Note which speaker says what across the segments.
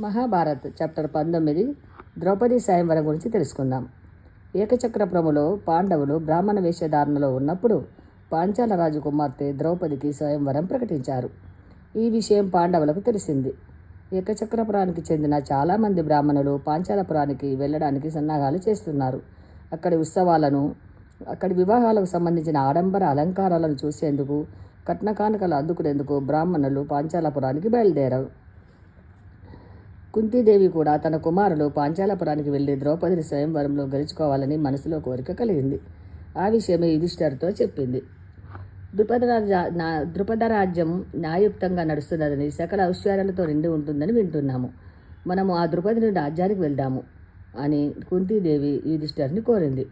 Speaker 1: Mahabharat chapter పంతొమ్మిది ద్రౌపది స్వయంవరం గురించి తెలుసుకుందాం. ఏకచక్రప్రములో పాండవులు బ్రాహ్మణ వేషధారణలో ఉన్నప్పుడు పాంచాల రాజు కుమార్తె ద్రౌపదికి స్వయంవరం ప్రకటించారు. ఈ విషయం పాండవులకు తెలిసింది. ఏకచక్రపురానికి చెందిన చాలామంది బ్రాహ్మణులు పాంచాలపురానికి వెళ్ళడానికి సన్నాహాలు చేస్తున్నారు. అక్కడి ఉత్సవాలను అక్కడి వివాహాలకు సంబంధించిన ఆడంబర అలంకారాలను చూసేందుకు కట్నకానుకలు అందుకునేందుకు బ్రాహ్మణులు పాంచాలపురానికి బయలుదేరారు. కుంతీదేవి కూడా తన కుమారులు పాంచాలపురానికి వెళ్ళి ద్రౌపదిని స్వయంవరంలో గెలుచుకోవాలని మనసులో కోరిక కలిగింది. ఆ విషయమే యుధిష్ఠర్తో చెప్పింది. ద్రుపద రాజ నా ద్రుపద రాజ్యం న్యాయుక్తంగా నడుస్తున్నదని సకల ఔశ్వర్యాలతో నిండి ఉంటుందని వింటున్నాము. మనము ఆ ద్రుపదిని రాజ్యానికి వెళ్దాము అని కుంతీదేవి యుధిష్ఠర్ని కోరింది.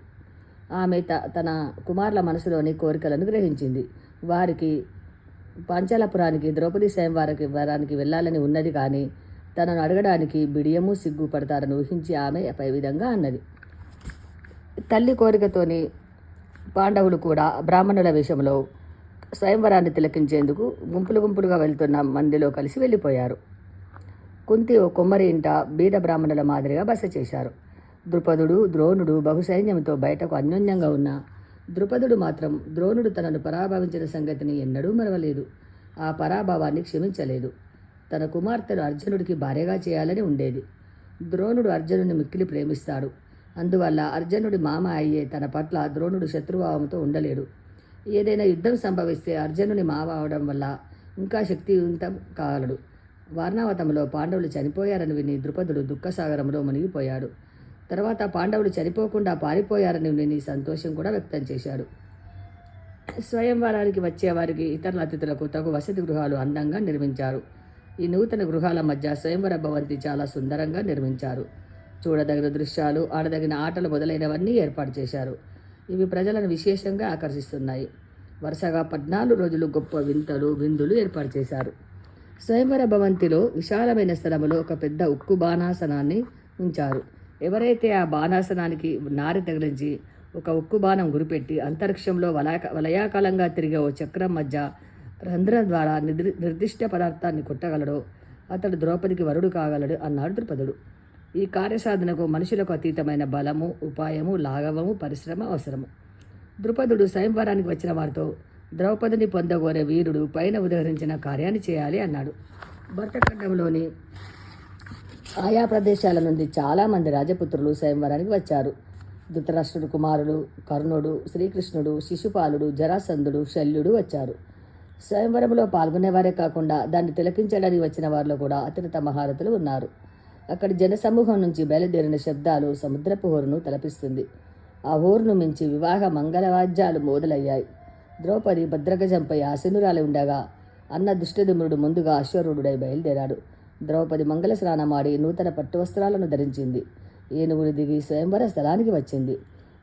Speaker 1: ఆమె త తన కుమారుల మనసులోని కోరికలను గ్రహించింది. వారికి పాంచాలపురానికి ద్రౌపది స్వయంవారికి వరానికి వెళ్ళాలని ఉన్నది కానీ తనను అడగడానికి బిడియము సిగ్గు పడతారని ఊహించి ఆమె పై విధంగా అన్నది. తల్లి కోరికతోని పాండవులు కూడా బ్రాహ్మణుల విషయంలో స్వయంవరాన్ని తిలకించేందుకు గుంపులు గుంపులుగా వెళ్తున్న మందిలో కలిసి వెళ్ళిపోయారు. కుంతి ఓ కొమ్మరి ఇంట బీద బ్రాహ్మణుల మాదిరిగా బస చేశారు. ద్రుపదుడు ద్రోణుడు బహుసైన్యంతో బయటకు అన్యోన్యంగా ఉన్న ద్రుపదుడు మాత్రం ద్రోణుడు తనను పరాభవించిన సంగతిని ఎన్నడూ మరవలేదు. ఆ పరాభవాన్ని క్షమించలేదు. తన కుమార్తెను అర్జునుడికి భార్యగా చేయాలని ఉండేది. ద్రోణుడు అర్జునుడిని మిక్కిలి ప్రేమిస్తాడు. అందువల్ల అర్జునుడి మామ అయ్యే తన పట్ల ద్రోణుడు శత్రుభావంతో ఉండలేడు. ఏదైనా యుద్ధం సంభవిస్తే అర్జునుని మావ అవడం వల్ల ఇంకా శక్తివంతం కాగలడు. వారణావతంలో పాండవులు చనిపోయారని విని ద్రుపదుడు దుఃఖసాగరంలో మునిగిపోయాడు. తర్వాత పాండవులు చనిపోకుండా పారిపోయారని విని సంతోషం కూడా వ్యక్తం చేశాడు. స్వయంవరానికి వచ్చేవారికి ఇతర ఇతరుల అతిథులకు తగు వసతి గృహాలు అందంగా నిర్మించారు. ఈ నూతన గృహాల మధ్య స్వయంవర భవంతి చాలా సుందరంగా నిర్మించారు. చూడదగిన దృశ్యాలు ఆడదగిన ఆటలు మొదలైనవన్నీ ఏర్పాటు చేశారు. ఇవి ప్రజలను విశేషంగా ఆకర్షిస్తున్నాయి. వరుసగా పద్నాలుగు రోజులు గొప్ప వింతలు విందులు ఏర్పాటు చేశారు. స్వయంవర భవంతిలో విశాలమైన స్థలంలో ఒక పెద్ద ఉక్కు బాణాసనాన్ని ఉంచారు. ఎవరైతే ఆ బాణాసనానికి నారి తగిలించి ఒక ఉక్కు బాణం గురిపెట్టి అంతరిక్షంలో వలయ వలయాకాలంగా తిరిగే ఓ చక్రం మధ్య రంధ్రం ద్వారా నిర్ది నిర్దిష్ట పదార్థాన్ని కొట్టగలడో అతడు ద్రౌపదికి వరుడు కాగలడు అన్నాడు ద్రుపదుడు. ఈ కార్యసాధనకు మనుషులకు అతీతమైన బలము ఉపాయము లాఘవము పరిశ్రమ అవసరము. ద్రుపదుడు స్వయంవరానికి వచ్చిన వారితో ద్రౌపదిని పొందగోరే వీరుడు పైన ఉదహరించిన కార్యాన్ని చేయాలి అన్నాడు. భర్తఖండంలోని ఆయా ప్రదేశాల నుండి చాలామంది రాజపుత్రులు స్వయంవరానికి వచ్చారు. ధృతరాష్ట్రుడు కుమారుడు కర్ణుడు శ్రీకృష్ణుడు శిశుపాలుడు జరాసంధుడు శల్యుడు వచ్చారు. స్వయంవరంలో పాల్గొనేవారే కాకుండా దాన్ని తిలకించడానికి వచ్చిన వారిలో కూడా అత్యున్నత మహారథులు ఉన్నారు. అక్కడి జనసమూహం నుంచి బయలుదేరిన శబ్దాలు సముద్రపు హోరును తలపిస్తుంది. ఆ హోరును మించి వివాహ మంగళవాద్యాలు మొదలయ్యాయి. ద్రౌపది భద్రగజంపై ఆశనురాలి ఉండగా అన్న దుష్టదిమురుడు ముందుగా అశ్వరుడై బయలుదేరాడు. ద్రౌపది మంగళ స్నానమాడి నూతన పట్టు వస్త్రాలను ధరించింది. ఏనుగులు దిగి స్వయంవర స్థలానికి వచ్చింది.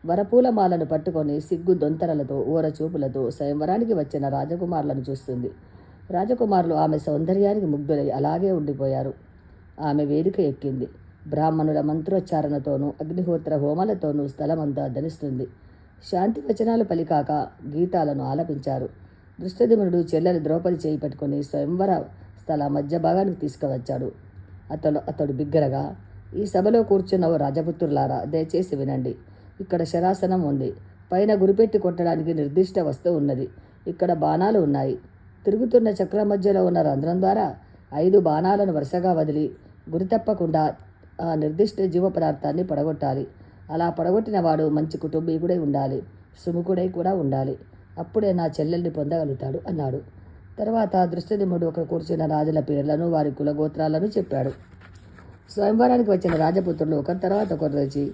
Speaker 1: వరపూలమాలను పట్టుకొని సిగ్గు దొంతరలతో ఊరచూపులతో స్వయంవరానికి వచ్చిన రాజకుమారులను చూస్తుంది. రాజకుమారులు ఆమె సౌందర్యానికి ముగ్ధులై అలాగే ఉండిపోయారు. ఆమె వేదిక ఎక్కింది. బ్రాహ్మణుల మంత్రోచ్చారణతోనూ అగ్నిహోత్ర హోమాలతోనూ స్థలమంతా ధనిస్తుంది శాంతి వచనాలు పలికాక గీతాలను ఆలపించారు. దృష్టదిమునుడు చెల్లెలు ద్రౌపది చేయిపట్టుకొని స్వయంవర స్థల మధ్య భాగానికి తీసుకువచ్చాడు. అతడు అతడు బిగ్గరగా ఈ సభలో కూర్చున్న ఓ రాజపుత్రులారా దయచేసి వినండి. ఇక్కడ శరాసనం ఉంది. పైన గురిపెట్టి కొట్టడానికి నిర్దిష్ట వస్తువు ఉన్నది. ఇక్కడ బాణాలు ఉన్నాయి. తిరుగుతున్న చక్ర మధ్యలో ఉన్న రంధ్రం ద్వారా ఐదు బాణాలను వరుసగా వదిలి గురి తప్పకుండా ఆ నిర్దిష్ట జీవ పదార్థాన్ని పడగొట్టాలి. అలా పడగొట్టిన వాడు మంచి కుటుంబీకుడై ఉండాలి. సుముఖుడై కూడా ఉండాలి. అప్పుడే నా చెల్లెల్ని పొందగలుగుతాడు అన్నాడు. తర్వాత దృష్టదిముడు ఒక కూర్చున్న రాజుల పేర్లను వారి కులగోత్రాలను చెప్పాడు. స్వయంవరానికి వచ్చిన రాజపుత్రులు ఒకరి తర్వాత ఒకరు వచ్చి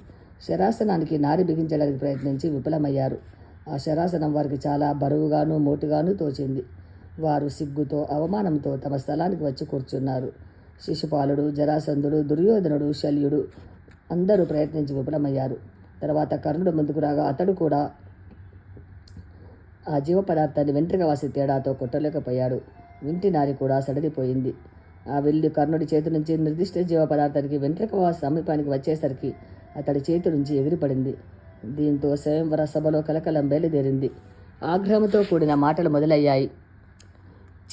Speaker 1: శరాసనానికి నారి బిగించడానికి ప్రయత్నించి విఫలమయ్యారు. ఆ శరాసనం వారికి చాలా బరువుగాను మోటుగాను తోచింది. వారు సిగ్గుతో అవమానంతో తమ స్థలానికి వచ్చి కూర్చున్నారు. శిశుపాలుడు జరాసంధుడు దుర్యోధనుడు శల్యుడు అందరూ ప్రయత్నించి విఫలమయ్యారు. తర్వాత కర్ణుడు ముందుకు రాగా అతడు కూడా ఆ జీవ పదార్థాన్ని వెంట్రుక వాసి తేడాతో కొట్టలేకపోయాడు. వింటి నారి కూడా సడలిపోయింది. ఆ వెళ్ళి కర్ణుడి చేతి నుంచి నిర్దిష్ట జీవ పదార్థానికి వెంట్రుక వాసి సమీపానికి వచ్చేసరికి అతడి చేతి నుంచి ఎగిరిపడింది. దీంతో స్వయంవర సభలో కలకలం బయలుదేరింది. ఆగ్రహంతో కూడిన మాటలు మొదలయ్యాయి.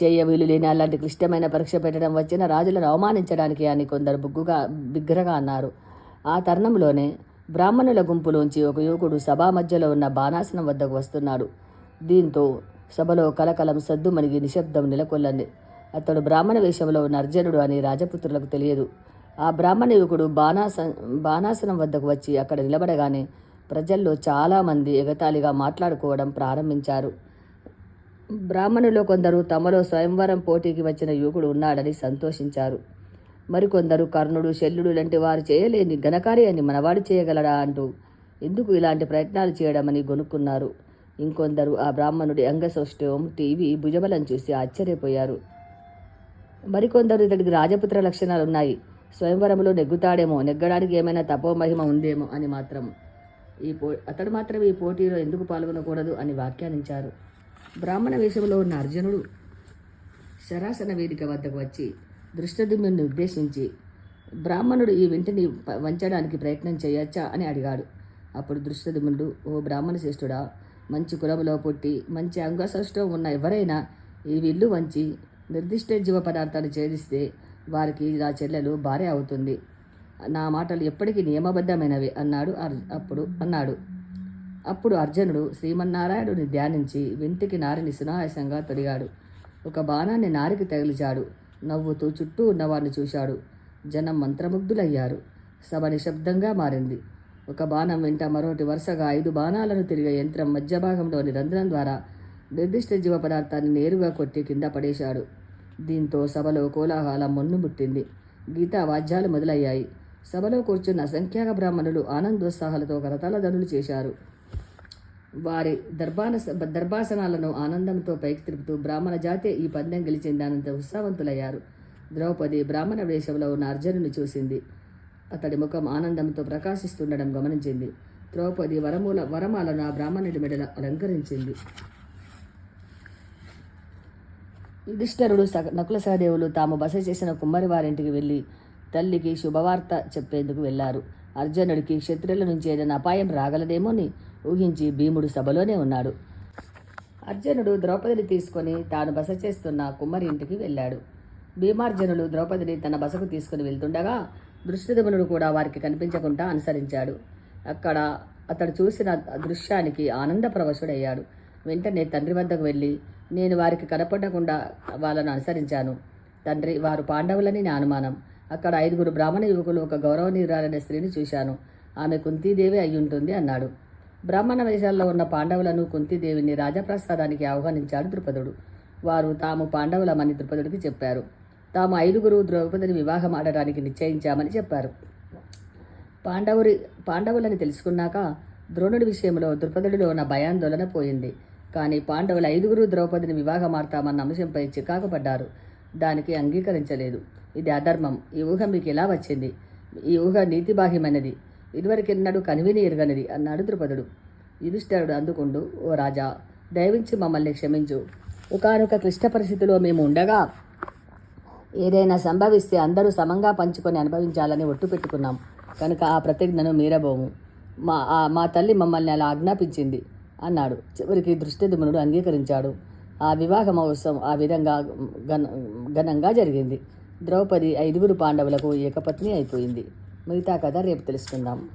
Speaker 1: చేయ వీలు లేని అలాంటి క్లిష్టమైన పరీక్ష పెట్టడం వచ్చిన రాజులను అవమానించడానికి అని కొందరు బుగ్గుగా బిగ్గరగా అన్నారు. ఆ తరుణంలోనే బ్రాహ్మణుల గుంపులోంచి ఒక యువకుడు సభా మధ్యలో ఉన్న బాణాసనం వద్దకు వస్తున్నాడు. దీంతో సభలో కలకలం సద్దుమణిగి నిశ్శబ్దం నెలకొల్లంది. అతడు బ్రాహ్మణ వేషంలో ఉన్న అర్జునుడు అని రాజపుత్రులకు తెలియదు. ఆ బ్రాహ్మణ యువకుడు బాణాస బాణాసనం వద్దకు వచ్చి అక్కడ నిలబడగానే ప్రజల్లో చాలామంది ఎగతాళిగా మాట్లాడుకోవడం ప్రారంభించారు. బ్రాహ్మణులో కొందరు తమలో స్వయంవరం పోటీకి వచ్చిన యువకుడు ఉన్నాడని సంతోషించారు. మరికొందరు కర్ణుడు శల్యుడు లాంటి వారు చేయలేని ఘనకార్యాన్ని మనవాడు చేయగలడా అంటూ ఎందుకు ఇలాంటి ప్రయత్నాలు చేయడమని గొనుక్కున్నారు. ఇంకొందరు ఆ బ్రాహ్మణుడి అంగసౌష్ఠవం టీవీ భుజబలం చూసి ఆశ్చర్యపోయారు. మరికొందరు ఇతడికి రాజపుత్ర లక్షణాలు ఉన్నాయి స్వయంవరంలో నెగ్గుతాడేమో నెగ్గడానికి ఏమైనా తపోమహిమ ఉందేమో అని మాత్రం ఈ పో అతడు మాత్రం ఈ పోటీలో ఎందుకు పాల్గొనకూడదు అని వ్యాఖ్యానించారు. బ్రాహ్మణ వేషంలో ఉన్న అర్జునుడు శరాసన వేదిక వద్దకు వచ్చి దృష్టదుమ్యుని ఉద్దేశించి బ్రాహ్మణుడు ఈ వింటిని వంచడానికి ప్రయత్నం చేయొచ్చా? అని అడిగాడు. అప్పుడు దృష్టదుమ్నుడు ఓ బ్రాహ్మణ శ్రేష్ఠుడా మంచి కులంలో పుట్టి మంచి అంగసష్టం ఉన్న ఎవరైనా ఈ విల్లు వంచి నిర్దిష్ట జీవ పదార్థాలు ఛేదిస్తే వారికి నా చెల్లెలు భార్య అవుతుంది. నా మాటలు ఎప్పటికీ నియమబద్ధమైనవి అన్నాడు అర్- అప్పుడు అన్నాడు. అప్పుడు అర్జునుడు శ్రీమన్నారాయణుని ధ్యానించి వింటికి నారిని సునాయాసంగా తొలిగాడు. ఒక బాణాన్ని నారికి తగిలిచాడు. నవ్వుతూ చుట్టూ ఉన్నవారిని చూశాడు. జనం మంత్రముగ్ధులయ్యారు. సభ నిశ్శబ్దంగా మారింది. ఒక బాణం వెంట మరొకటి వరుసగా ఐదు బాణాలను తిరిగే యంత్రం మధ్య భాగంలోని రంధ్రం ద్వారా నిర్దిష్ట జీవ పదార్థాన్ని నేరుగా కొట్టి కింద పడేశాడు. దీంతో సభలో కోలాహలం మున్నుముట్టింది గీతా వాద్యాలు మొదలయ్యాయి. సభలో కూర్చున్న అసంఖ్యాక బ్రాహ్మణులు ఆనందోత్సాహాలతో కరతలదనులు చేశారు. వారి దర్బాన దర్భాసనాలను ఆనందంతో పైకి తిరుపుతూ బ్రాహ్మణ జాతే ఈ పందెం గెలిచిందనంత ఉత్సాహవంతులయ్యారు. ద్రౌపది బ్రాహ్మణ వేషంలో ఉన్న అర్జునుని చూసింది. అతడి ముఖం ఆనందంతో ప్రకాశిస్తుండడం గమనించింది. ద్రౌపది వరమూల వరమాలను ఆ బ్రాహ్మణుడి మెడల అలంకరించింది. యుధిష్ఠరుడు సగ నకుల సహదేవులు తాము బస చేసిన కుమ్మరి వారింటికి వెళ్ళి తల్లికి శుభవార్త చెప్పేందుకు వెళ్ళారు. అర్జునుడికి క్షత్రుల నుంచి ఏదైనా అపాయం రాగలదేమోని ఊహించి భీముడు సభలోనే ఉన్నాడు. అర్జునుడు ద్రౌపదిని తీసుకొని తాను బస చేస్తున్న కుమ్మరి ఇంటికి వెళ్ళాడు. భీమార్జునుడు ద్రౌపదిని తన బసకు తీసుకుని వెళ్తుండగా దృష్టిదమునుడు కూడా వారికి కనిపించకుండా అనుసరించాడు. అక్కడ అతడు చూసిన దృశ్యానికి ఆనందప్రవశుడయ్యాడు. వెంటనే తండ్రి వద్దకు వెళ్ళి నేను వారికి కనపడకుండా వాళ్ళను అనుసరించాను. తండ్రి వారు పాండవులని నా అనుమానం. అక్కడ ఐదుగురు బ్రాహ్మణ యువకులు ఒక గౌరవనీయురాలైన స్త్రీని చూశాను. ఆమె కుంతీదేవి అయి ఉంటుంది అన్నాడు. బ్రాహ్మణ వేషాల్లో ఉన్న పాండవులను కుంతీదేవిని రాజప్రసాదానికి ఆహ్వానించాడు ద్రుపదుడు. వారు తాము పాండవులమని ద్రుపదుడికి చెప్పారు. తాము ఐదుగురు ద్రౌపదిని వివాహం ఆడడానికి నిశ్చయించామని చెప్పారు. పాండవురి పాండవులని తెలుసుకున్నాక ద్రోణుడి విషయంలో ద్రుపదుడిలో ఉన్న భయాందోళన పోయింది. కానీ పాండవుల ఐదుగురు ద్రౌపదిని వివాహమాడతామన్న అంశంపై చికాకు పడ్డారు. దానికి అంగీకరించలేదు. ఇది అధర్మం. ఈ ఊహ మీకు ఎలా వచ్చింది? ఈ ఊహ నీతిబాహ్యమైనది. ఇదివరకెన్నడూ కనివిని ఎరగనిది అన్నాడు ద్రుపదుడు. యుధిష్ఠరుడు అందుకుండు ఓ రాజా దయవించి మమ్మల్ని క్షమించు. ఒకనొక క్లిష్ట పరిస్థితిలో మేము ఉండగా ఏదైనా సంభవిస్తే అందరూ సమంగా పంచుకొని అనుభవించాలని ఒట్టు పెట్టుకున్నాం. కనుక ఆ ప్రతిజ్ఞను మీరబోము. మా మా తల్లి మమ్మల్ని అలా ఆజ్ఞాపించింది. అన్నాడు. చివరికి దృష్టిదుమునుడు అంగీకరించాడు. ఆ వివాహ మహోత్సవం ఆ విధంగా ఘన ఘనంగా జరిగింది. ద్రౌపది ఐదుగురు పాండవులకు ఏకపత్ని అయిపోయింది. మిగతా కథ రేపు తెలుసుకుందాం.